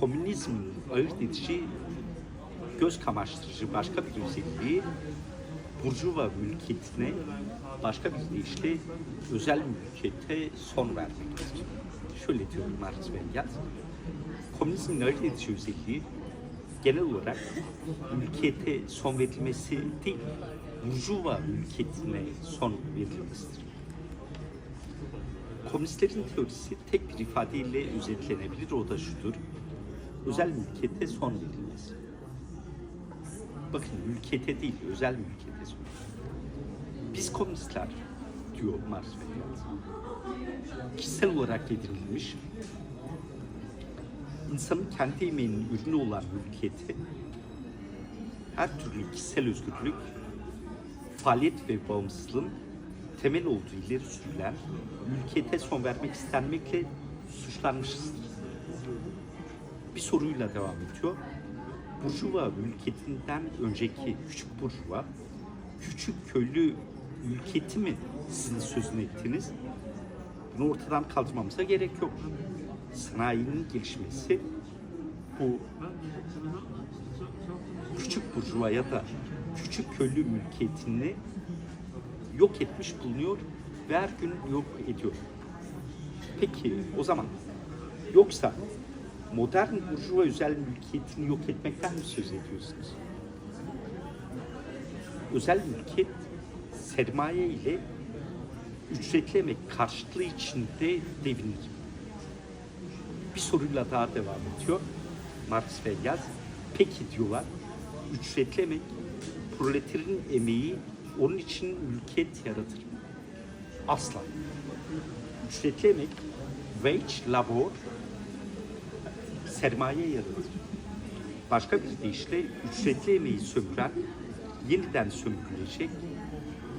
komünizmin ayırt edici, göz kamaştırıcı başka bir özelliği burjuva mülkiyetine başka bir deyişle özel mülkiyete son vermektir. Şöyle diyor Marx ve Engels. Komünizmin ayırt edici özelliği genel olarak mülkiyete son verilmesi değil, burjuva mülkiyetine son verilmesidir. Komünistlerin teorisi tek bir ifadeyle özetlenebilir, o da şudur. Özel mülkiyete son verilmesi. Bakın mülkiyete değil, özel mülkiyete son. Biz komünistler, diyor Marx ve kişisel olarak edinilmiş, insanın kendi emeğinin ürünü olan mülkiyeti, her türlü kişisel özgürlük, faaliyet ve bağımsızlığın temel olduğu ileri sürülen mülkiyete son vermek istenmekle suçlanmışızdır. Bir soruyla devam ediyor. Burjuva mülkiyetinden önceki küçük burjuva, küçük köylü mülkiyeti mi sizin sözünü ettiniz? Bunu ortadan kaldırmamıza gerek yok. Sanayinin gelişmesi bu küçük burjuva ya da küçük köylü mülkiyetini yok etmiş bulunuyor ve her gün yok ediyor. Peki o zaman yoksa modern burjuva özel mülkiyetini yok etmekten mi söz ediyorsunuz? Özel mülkiyet sermaye ile ücretli emek karşılığı içinde devinir. Bir soruyla daha devam ediyor. Marx ve Engels. Peki diyorlar, ücretli emek, proleterin emeği onun için mülkiyet yaratır mı? Asla. Ücretli emek, wage labor, sermaye yaratır. Başka bir deyişle ücretli emeği sömüren yeniden sömürülecek,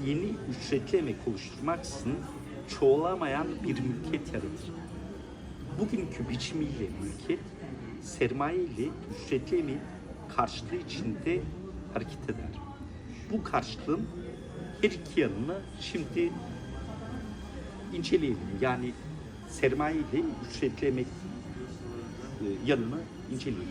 yeni ücretli emek oluşturmaksızın çoğalamayan bir mülkiyet yaratır. Bugünkü biçimiyle mülkiyet, sermaye ile ücretli emeğin karşılığı içinde hareket eder. Bu karşılığın her iki yanını şimdi inceleyelim. Yani sermaye ile ücretli emek e, yanını inceleyelim.